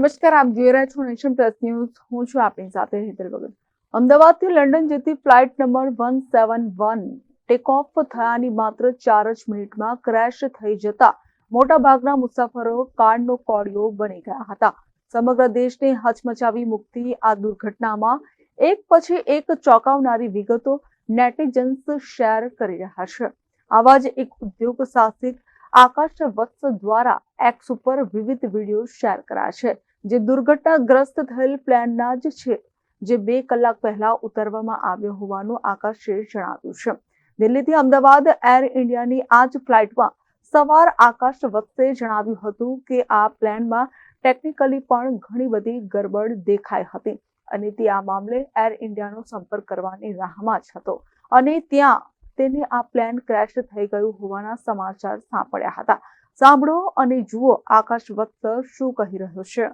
નમસ્કાર, આપ જોઈ રહ્યા છો નેશન પ્લસ ન્યૂઝ. હું છું આપની સાથે હેતલ વગર અમદાવાદથી લંડન જતી flight number one seven one take off થયાની માત્ર ચાર જ મિનિટમાં ક્રેશ થઈ જતા મોટાભાગના મુસાફરો કાળનો કોળિયો બની ગયા હતા. સમગ્ર દેશને હચમચાવી મૂકતી આ દુર્ઘટનામાં એક પછી એક ચોંકાવનારી વિગતો નેટિઝન્સ શેર કરી રહ્યા છે. આવા જ એક ઉદ્યોગ સાહસિક આકાશ વત્સ દ્વારા એક્સ ઉપર વિવિધ વીડિયો શેર કર્યા છે. જે દુર્ઘટનાગ્રસ્ત થયેલ પ્લેનના જ છે, જે બે કલાક પહેલા ઉતારવામાં આવ્યો હોવાનું આકાશે જણાવ્યું છે. દિલ્હીથી અમદાવાદ એર ઇન્ડિયાની આ જ ફ્લાઇટમાં સવાર આકાશ વખતે જણાવ્યું હતું કે આ પ્લેનમાં ટેકનિકલી પણ ઘણી બધી ગરબડ દેખાઈ હતી અને તે આ મામલે એર ઇન્ડિયાનો સંપર્ક કરવાની રાહમાં જ હતો અને ત્યાં તેને આ પ્લેન ક્રેશ થઈ ગયું હોવાના સમાચાર સાંપડ્યા હતા. સાંભળો અને જુઓ આકાશ વત્સ શું કહી રહ્યો છે.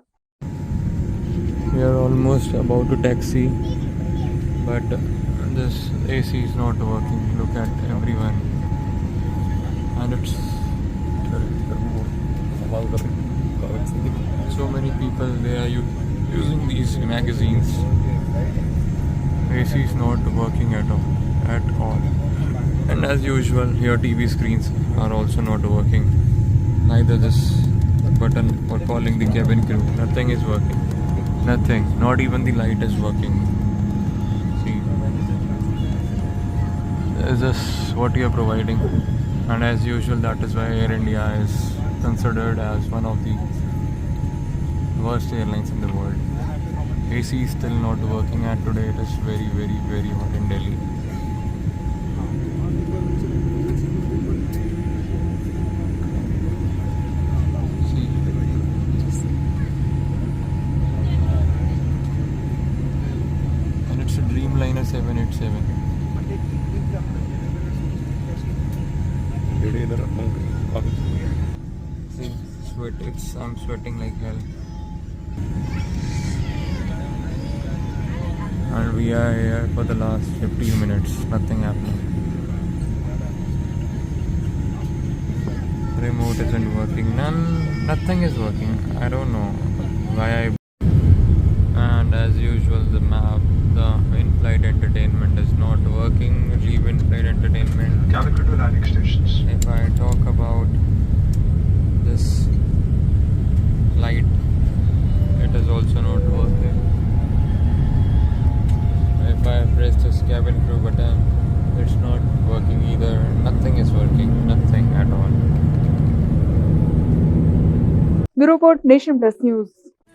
We are almost about to taxi, but this AC is not working. Look at everyone, and it's so many people they are using these magazines. AC is not working at all, at all. And as usual, your TV screens are also not working. Neither this button for calling the cabin crew. Nothing is working. Nothing. Not even the light is working. See, is this what you are providing? And as usual, that is why Air India is considered as one of the worst airlines in the world. AC is still not working, and today it is very, very, very hot in Delhi. 7. See, sweat, it's, I'm sweating like hell. And we are here for the last 50 minutes, nothing happening. Remote isn't working, none, nothing is working. I don't know why I flight entertainment is not working. Leave in flight entertainment. Calicut to landing stations. If I talk about this light, it is also not working. If I press this cabin crew button, it's not working either. Nothing is working. Nothing at all. Bureau Nation Plus News.